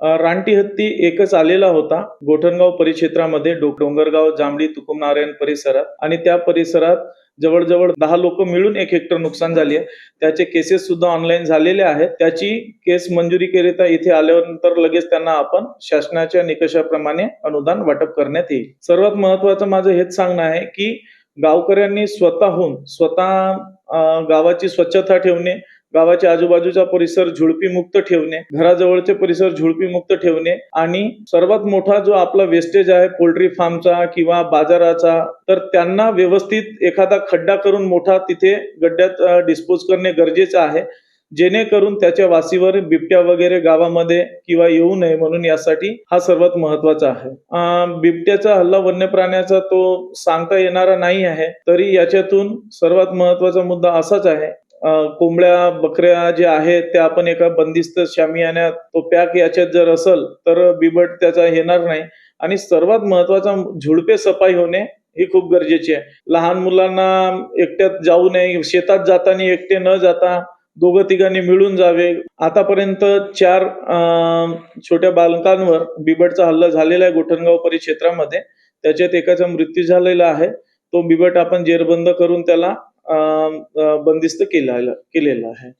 रानटी हत्ती एकच आलेला होता. गोठणगाव परिक्षेत्रामध्ये डोंगरगाव जांभळी तुकुमनारायण परिसरात आणि त्या परिसरात जवळजवळ दहा लोक मिळून एक हेक्टर नुकसान झाली आहे. त्याचे केसेस सुद्धा ऑनलाईन झालेले आहेत. त्याची केस मंजुरीकरिता इथे आल्यानंतर लगेच त्यांना आपण शासनाच्या निकषाप्रमाणे अनुदान वाटप करण्यात येईल. सर्वात महत्वाचं माझं हेच सांगणं आहे की गावकऱ्यांनी स्वतःहून स्वतः गावाची स्वच्छता ठेवणे गावाच्या आजूबाजूचा परिसर झुडपीमुक्त ठेवणे घराजवळचे परिसर झुडपीमुक्त ठेवणे आणि सर्वात मोठा जो आपला वेस्टेज आहे पोल्ट्री फार्मचा किंवा बाजाराचा तर त्यांना व्यवस्थित एखादा खड्डा करून मोठा तिथे गड्ड्यात डिस्पोज करणे गरजेचं आहे. जेणेकरून त्याच्या वासीवर बिबट्या वगैरे गावामध्ये किंवा येऊ नये म्हणून यासाठी हा सर्वात महत्त्वाचा आहे. बिबट्याचा हल्ला वन्य प्राण्याचा तो सांगता येणारा नाही आहे तरी याच्यातून सर्वात महत्त्वाचा मुद्दा असाच आहे कोंबड्या बकऱ्या जे आहेत त्या आपण एका बंदिस्त शामियान्यात तो पॅक याच्यात जर असेल तर बिबट त्याचा येणार नाही. आणि सर्वात महत्त्वाचा झुडपे सफाई होणे ही खूप गरजेची आहे. लहान मुलांना एकट्यात जाऊ नये शेतात जाताना एकटे न जाता दोघं तिघांनी मिळून जावे. आतापर्यंत चार छोट्या बालकांवर बिबटचा हल्ला झालेला आहे गोठणगाव परिक्षेत्रामध्ये. त्याच्यात एकाचा मृत्यू झालेला आहे. तो बिबट आपण जेरबंद करून त्याला बंदिस्त केलेला केलेला आहे.